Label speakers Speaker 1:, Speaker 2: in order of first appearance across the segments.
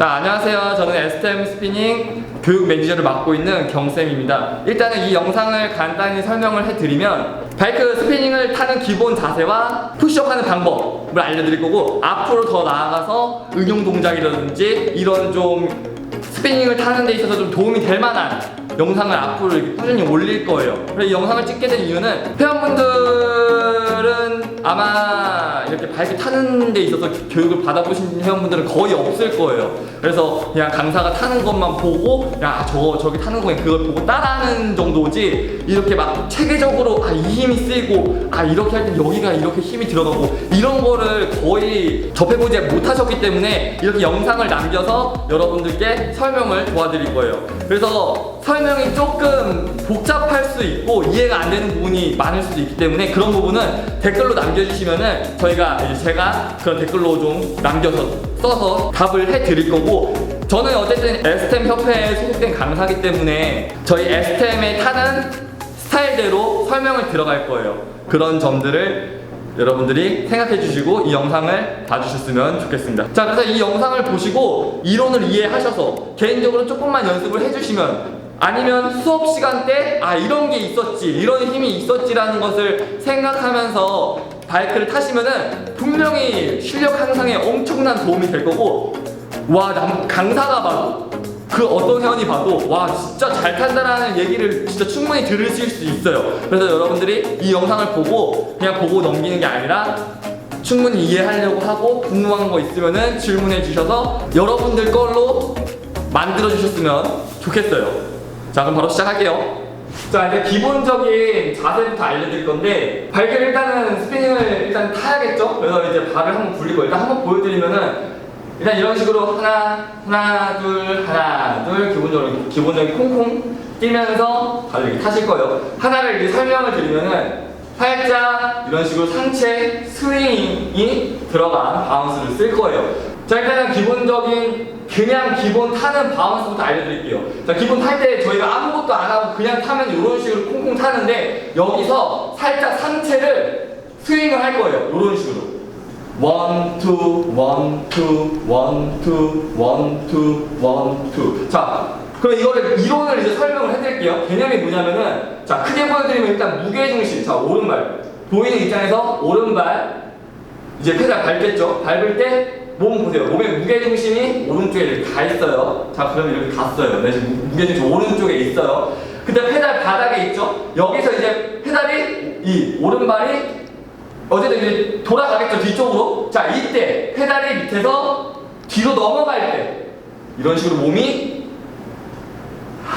Speaker 1: 자, 안녕하세요. 저는 STM 스피닝 교육 매니저를 맡고 있는 경쌤입니다. 일단은 이 영상을 간단히 설명을 해드리면 바이크 스피닝을 타는 기본 자세와 푸시업 하는 방법을 알려드릴 거고 앞으로 더 나아가서 응용 동작이라든지 이런 좀 스피닝을 타는 데 있어서 좀 도움이 될 만한 영상을 앞으로 이렇게 꾸준히 올릴 거예요. 그래서 이 영상을 찍게 된 이유는 회원분들은 아마 이렇게 바이크 타는 데 있어서 교- 교육을 받아보신 회원분들은 거의 없을 거예요. 그래서 그냥 강사가 타는 것만 보고 야 저거 저기 타는 거에 그걸 보고 따라하는 정도지 이렇게 막 체계적으로 아 이 힘이 쓰이고 아 이렇게 할땐 여기가 이렇게 힘이 들어가고 이런 거를 거의 접해보지 못하셨기 때문에 이렇게 영상을 남겨서 여러분들께 설명을 도와드릴 거예요. 그래서 설명이 조금 복잡할 수 있고 이해가 안 되는 부분이 많을 수도 있기 때문에 그런 부분은 댓글로 남겨주시면은 저희가 이제 제가 그런 댓글로 좀 남겨서 써서 답을 해 드릴 거고 저는 어쨌든 STEM 협회에 소속된 강사기 때문에 저희 STEM에 타는 스타일대로 설명을 들어갈 거예요. 그런 점들을 여러분들이 생각해 주시고 이 영상을 봐주셨으면 좋겠습니다. 자, 그래서 이 영상을 보시고 이론을 이해하셔서 개인적으로 조금만 연습을 해주시면 아니면 수업 시간 때 아 이런 게 있었지 이런 힘이 있었지라는 것을 생각하면서 바이크를 타시면은 분명히 실력 향상에 엄청난 도움이 될 거고 와 남 강사가 봐도 그 어떤 회원이 봐도 와 진짜 잘 탄다라는 얘기를 진짜 충분히 들으실 수 있어요. 그래서 여러분들이 이 영상을 보고 그냥 보고 넘기는 게 아니라 충분히 이해하려고 하고 궁금한 거 있으면은 질문해 주셔서 여러분들 걸로 만들어 주셨으면 좋겠어요. 자 그럼 바로 시작할게요. 자 이제 기본적인 자세부터 알려드릴 건데 발길 일단은 스피닝을 일단 타야겠죠. 그래서 이제 발을 한번 굴리고 일단 한번 보여드리면은 일단 이런 식으로 하나 하나 둘 하나 둘 기본적으로 기본적인 콩콩 뛰면서 발을 이렇게 타실 거예요. 하나를 이제 설명을 드리면은 살짝 이런 식으로 상체 스윙이 들어간 바운스를 쓸 거예요. 자 일단은 기본적인 그냥 기본 타는 바운스부터 알려드릴게요. 자 기본 탈 때 저희가 아무것도 안 하고 그냥 타면 이런 식으로 콩콩 타는데 여기서 살짝 상체를 스윙을 할 거예요. 이런 식으로. 원, 투, 원, 투, 원, 투, 원, 투, 원, 투. 자, 그럼 이거를 이론을 이제 설명을 해드릴게요. 개념이 뭐냐면은 자 크게 보여드리면 일단 무게 중심, 자 오른발 보이는 입장에서 오른발 이제 페달 밟겠죠. 밟을 때 몸 보세요. 몸의 무게 중심이 오른쪽에 이렇게 가 있어요. 자, 그러면 이렇게 갔어요. 네, 지금 무게 중심 오른쪽에 있어요. 근데 페달 바닥에 있죠. 여기서 이제 페달이 이 오른발이 어쨌든 이제 돌아가겠죠 뒤쪽으로. 자, 이때 페달이 밑에서 뒤로 넘어갈 때 이런 식으로 몸이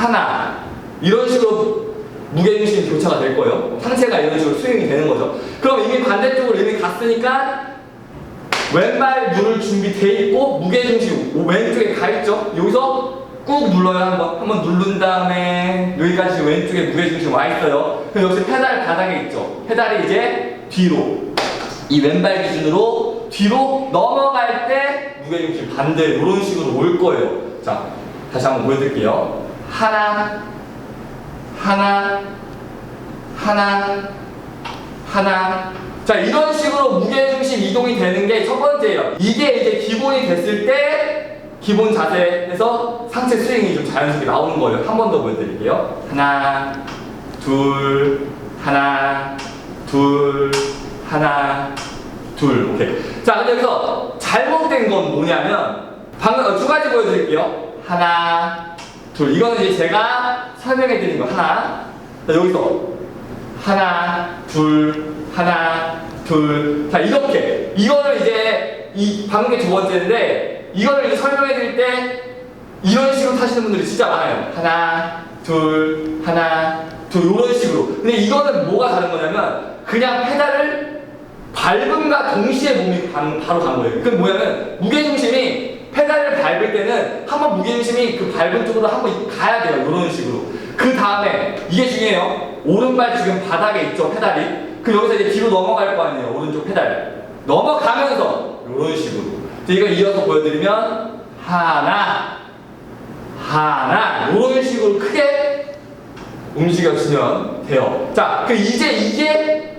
Speaker 1: 하나 이런 식으로 무게중심 교차가 될 거예요. 상체가 이런 식으로 스윙이 되는 거죠. 그럼 이미 반대쪽으로 이미 갔으니까 왼발 누를 준비돼 있고 무게중심 왼쪽에 가 있죠. 여기서 꾹 눌러요 한번. 한번 누른 다음에 여기까지 왼쪽에 무게중심 와 있어요. 그럼 여기서 페달 바닥에 있죠. 페달이 이제 뒤로 이 왼발 기준으로 뒤로 넘어갈 때 무게중심 반대 이런 식으로 올 거예요. 자 다시 한번 보여드릴게요. 하나 하나 하나 하나. 자 이런 식으로 무게중심 이동이 되는 게 첫 번째예요. 이게 이제 기본이 됐을 때 기본 자세에서 상체 스윙이 좀 자연스럽게 나오는 거예요. 한 번 더 보여드릴게요. 하나 둘 하나 둘 하나 둘. 오케이. 자 근데 여기서 잘못된 건 뭐냐면 방금 어, 두 가지 보여드릴게요. 하나 둘 이거는 이제 제가 설명해 드린 거 하나 자 여기서 하나, 둘, 하나, 둘. 자, 이렇게. 이거를 이제, 이, 방금 게두 번째인데, 이거를 이제 설명해 드릴 때, 이런 식으로 타시는 분들이 진짜 많아요. 하나, 둘, 하나, 둘, 이런 식으로. 근데 이거는 뭐가 다른 거냐면, 그냥 페달을 밟음과 동시에 몸이 간- 바로 간 거예요. 그 뭐냐면, 무게중심이 밟을 때는 한 번 무게중심이 그 밟은 쪽으로 한 번 가야 돼요. 이런 식으로. 그 다음에, 이게 중요해요. 오른발 지금 바닥에 있죠, 페달이. 그 여기서 이제 뒤로 넘어갈 거 아니에요, 오른쪽 페달. 넘어가면서, 이런 식으로. 이거 이어서 보여드리면, 하나, 하나, 이런 식으로 크게 움직여주시면 돼요. 자, 그 이제 이게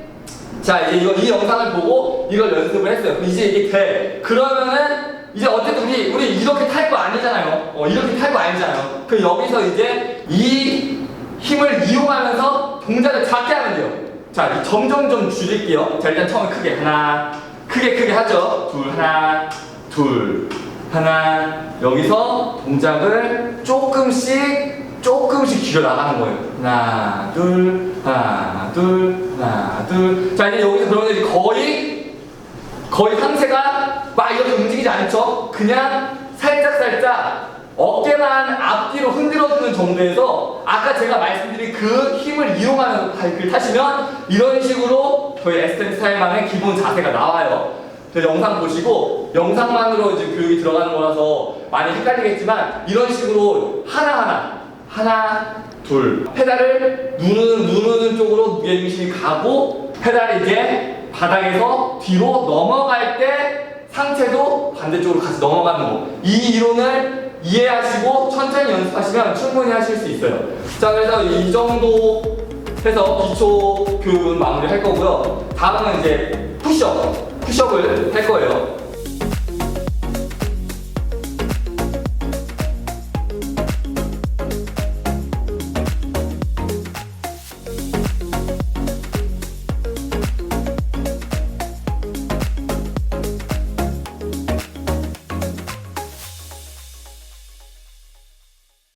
Speaker 1: 자 이제 이거 이 영상을 보고 이걸 연습을 했어요. 이제 이게 돼. 그러면은 이제 어쨌든 우리 우리 이렇게 탈 거 아니잖아요. 어, 이렇게 탈 거 아니잖아요. 그 여기서 이제 이 힘을 이용하면서 동작을 작게 하면 돼요. 자, 이 점점 좀 줄일게요. 자, 일단 처음에 크게 하나, 크게 크게 하죠. 둘 하나, 둘 하나. 여기서 동작을 조금씩 조금씩 길어 나가는 거예요. 하나, 둘, 하나, 둘, 하나, 둘. 자, 이제 여기서 그러면 거의 거의 상체가 막 이렇게 움직이지 않죠? 그냥 살짝 살짝 어깨만 앞뒤로 흔들어주는 정도에서 아까 제가 말씀드린 그 힘을 이용하면서 바이크를 타시면 이런 식으로 저희 에스텐 스타일만의 기본 자세가 나와요. 저 영상 보시고 영상만으로 이제 교육이 들어가는 거라서 많이 헷갈리겠지만 이런 식으로 하나하나 하나 둘 페달을 누르는 누르는 쪽으로 무게중심이 가고 페달이 이제 바닥에서 뒤로 넘어갈 때 상체도 반대쪽으로 같이 넘어가는 거. 이 이론을 이해하시고 천천히 연습하시면 충분히 하실 수 있어요. 자, 그래서 이 정도 해서 기초 교육은 마무리 할 거고요. 다음은 이제 푸시업, 푸시업을 할 거예요.